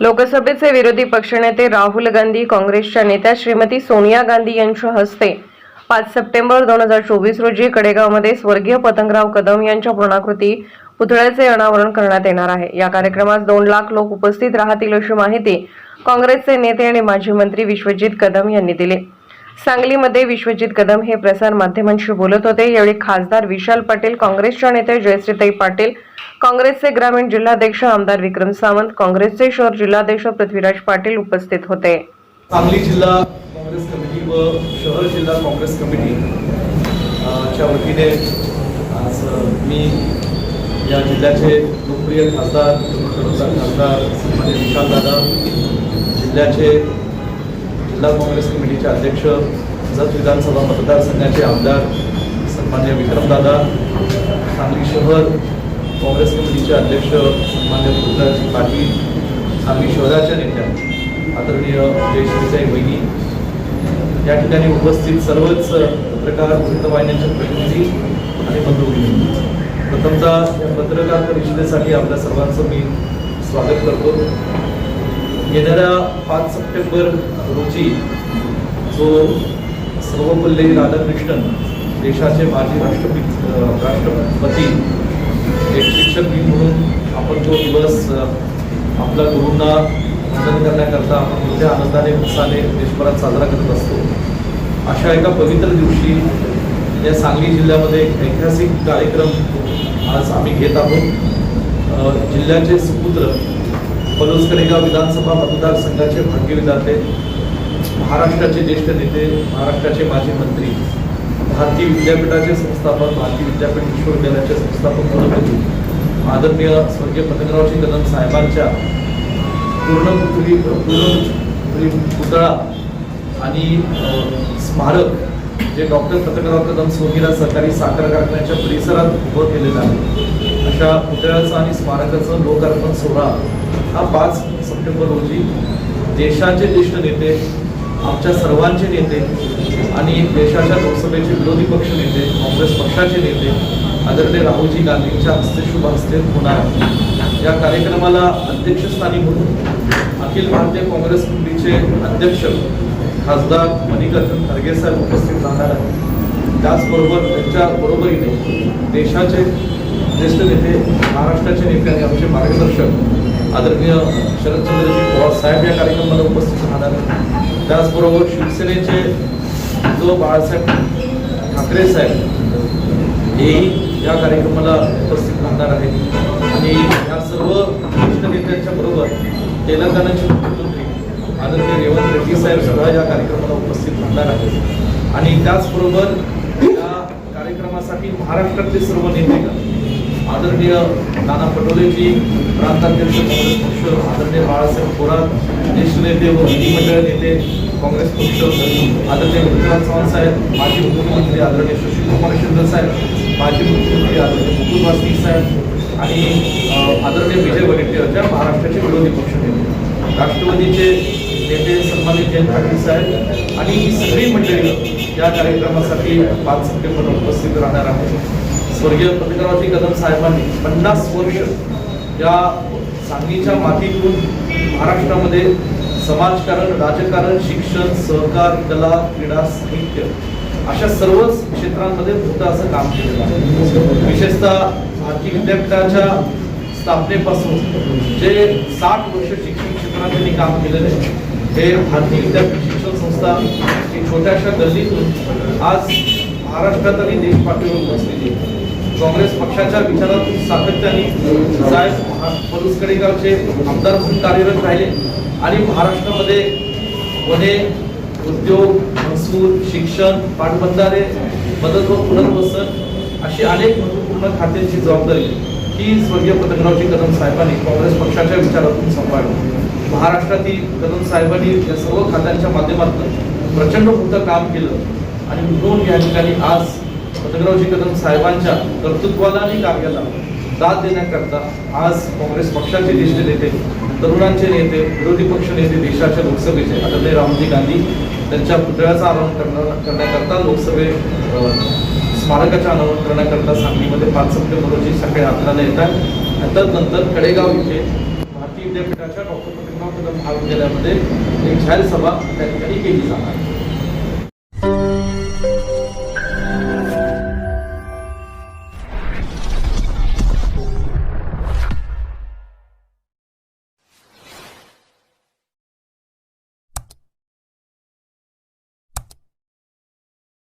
लोकसभेचे विरोधी पक्षनेते राहुल गांधी काँग्रेसच्या नेत्या श्रीमती सोनिया गांधी यांच्या हस्ते पाच सप्टेंबर दोन हजार चोवीस रोजी कडेगावमध्ये स्वर्गीय पतंगराव कदम यांच्या पूर्णाकृती पुतळ्याचे अनावरण करण्यात येणार आहे. या कार्यक्रमास दोन लाख लोक उपस्थित राहतील अशी माहिती काँग्रेसचे नेते आणि माजी मंत्री विश्वजित कदम यांनी दिली. सांगलीमध्ये विश्वजित कदम हे प्रसार माध्यमांशी बोलत होते. यावेळी खासदार विशाल पाटील काँग्रेसच्या नेते जयश्रीताई पाटील काँग्रेसचे ग्रामीण जिल्हाध्यक्ष आमदार विक्रम सावंत काँग्रेसचे शहर जिल्हाध्यक्ष पृथ्वीराज पाटील उपस्थित होते. सांगली जिल्हा काँग्रेस कमिटी व शहर जिल्हा काँग्रेस कमिटी च्या वतीने आज मी या जिल्ह्याचे लोकप्रिय खासदार खासदार विशाल दादा जिल्ह्याचे जिल्हा काँग्रेस कमिटीचे अध्यक्ष जत विधानसभा मतदारसंघाचे आमदार सन्मान्य विक्रमदादा सांगली शहर काँग्रेस कमिटीचे अध्यक्ष सन्मान्य पृथ्वीराज पाटील सांगली शहराच्या नेत्या आदरणीय जयश्रीसाई वहिनी. या ठिकाणी उपस्थित सर्वच पत्रकार वृत्तवाहिन्यांच्या प्रतिनिधी आणि बंधुभगिनी प्रथमतः या पत्रकार परिषदेसाठी आपल्या सर्वांचं मी स्वागत करतो. येणाऱ्या पाच सप्टेंबर रोजी जो सर्वपल्ली राधाकृष्णन देशाचे माजी राष्ट्रपती राष्ट्रपती एक शिक्षक दिन म्हणून आपण तो दिवस आपल्या गुरूंना वंदन करण्याकरता आपण मोठ्या आनंदाने उत्साहाने देशभरात साजरा करत असतो. अशा एका पवित्र दिवशी या सांगली जिल्ह्यामध्ये एक ऐतिहासिक कार्यक्रम आज आम्ही घेत आहोत. जिल्ह्याचे सुपुत्र पलूस कडेगाव विधानसभा मतदारसंघाचे भाग्यविधाते महाराष्ट्राचे ज्येष्ठ नेते महाराष्ट्राचे माजी मंत्री भारतीय विद्यापीठाचे संस्थापक भारतीय विद्यापीठ विश्वविद्यालयाचे संस्थापक कुलपती आदरणीय स्वर्गीय पतंगरावजी कदम साहेबांच्या पूर्णपुत्री पूर्ण पुतळा आणि स्मारक जे डॉक्टर पतंगराव कदम सोनीला सरकारी साखर कारखान्याच्या परिसरात उभं केलेलं आहे. अशा पुतळ्याचं आणि स्मारकाचं लोकार्पण सोहळा हा पाच सप्टेंबर रोजी देशाचे ज्येष्ठ नेते आमच्या सर्वांचे नेते आणि देशाच्या लोकसभेचे विरोधी पक्ष नेते काँग्रेस पक्षाचे नेते आदरणीय राहुलजी गांधींच्या हस्ते शुभ हस्ते होणार. या कार्यक्रमाला अध्यक्षस्थानी म्हणून अखिल भारतीय काँग्रेस कमिटीचे अध्यक्ष खासदार मणिकार्जुन खरगे साहेब उपस्थित राहणार आहेत. त्याचबरोबर त्यांच्या बरोबरीने देशाचे ज्येष्ठ नेते महाराष्ट्राचे नेते आणि आमचे मार्गदर्शक आदरणीय शरदचंद्रजी पवार साहेब या कार्यक्रमाला उपस्थित राहणार त्याचबरोबर शिवसेनेचे जो बाळासाहेब ठाकरे साहेब हेही या कार्यक्रमाला उपस्थित राहणार आहेत. आणि या सर्व ज्येष्ठ नेत्यांच्या बरोबर तेलंगणाचे मुख्यमंत्री आदरणीय रेवंत रेड्डी साहेब सुद्धा या कार्यक्रमाला उपस्थित राहणार आहेत. आणि त्याचबरोबर या कार्यक्रमासाठी महाराष्ट्रातले सर्व नेते आदरणीय नाना पटोलेजी प्रांताध्यक्ष काँग्रेस पक्ष आदरणीय बाळासाहेब थोरात ज्येष्ठ नेते व विधिमंडळ नेते काँग्रेस पक्ष आदरणीय पृथ्वीराज चव्हाण साहेब माजी मुख्यमंत्री आदरणीय सुशीलकुमार शिंदे साहेब माजी मुख्यमंत्री आदरणीय मुकुल वासनिक साहेब आणि आदरणीय विजय वडेट्टीवार त्या महाराष्ट्राचे विरोधी पक्ष नेते राष्ट्रवादीचे नेते सन्मानित जयंत पाटील साहेब आणि ही सगळी मंडळी या कार्यक्रमासाठी पाच सप्टेंबर उपस्थित राहणार आहे स्वर्गीय पत्रकारावजी कदम साहेबांनी पन्नास वर्ष या सांगलीच्या मातीतून महाराष्ट्रामध्ये समाजकारण राजकारण शिक्षण सहकार कला क्रीडा साहित्य अशा सर्वच क्षेत्रांमध्ये मोठं असं काम केलेलं आहे विशेषतः भारतीय विद्यापीठाच्या स्थापनेपासून जे साठ वर्ष शिक्षण क्षेत्रात त्यांनी काम केलेलं आहे हे भारतीय विद्यापीठ शिक्षण संस्था एक छोट्याशा गल्लीतून आज महाराष्ट्रात आणि देश पातळीवर बसलेली आहे. काँग्रेस पक्षाच्या विचारात सातत्याने साहेब महा- कडेगावचे आमदार म्हणून कार्यरत राहिले. आणि महाराष्ट्रामध्ये वने उद्योग महसूल शिक्षण पाटबंधारे मदत व पुनर्वसन अशी अनेक महत्त्वपूर्ण खात्यांची जबाबदारी ही स्वर्गीय पतंगरावजी कदम साहेबांनी काँग्रेस पक्षाच्या विचारातून सांभाळली. महाराष्ट्रातील कदम साहेबांनी या सर्व खात्यांच्या माध्यमातून प्रचंड मोठं काम केलं. आणि म्हणून या ठिकाणी आज पतंगरावजी कदम साहेबांच्या कर्तृत्वाला आणि कार्याला दाद देण्याकरता आज काँग्रेस पक्षाचे ज्येष्ठ नेते तरुणांचे नेते विरोधी पक्ष नेते देशाच्या लोकसभेचे आदरणीय राहुलजी गांधी त्यांच्या पुतळ्याचा अनावरण करणार करण्याकरता लोकसभे स्मारकाचा स्मारकाचं अनावरण करण्याकरता सांगलीमध्ये पाच सप्टेंबर रोजी सकाळी अकराला येत आहे आणि तदनंतर कडेगाव इथे भारतीय विद्यापीठाच्या डॉक्टर पतंगराव कदम महाविद्यालयामध्ये एक जाहीर सभा त्या ठिकाणी केली जाणार आहे.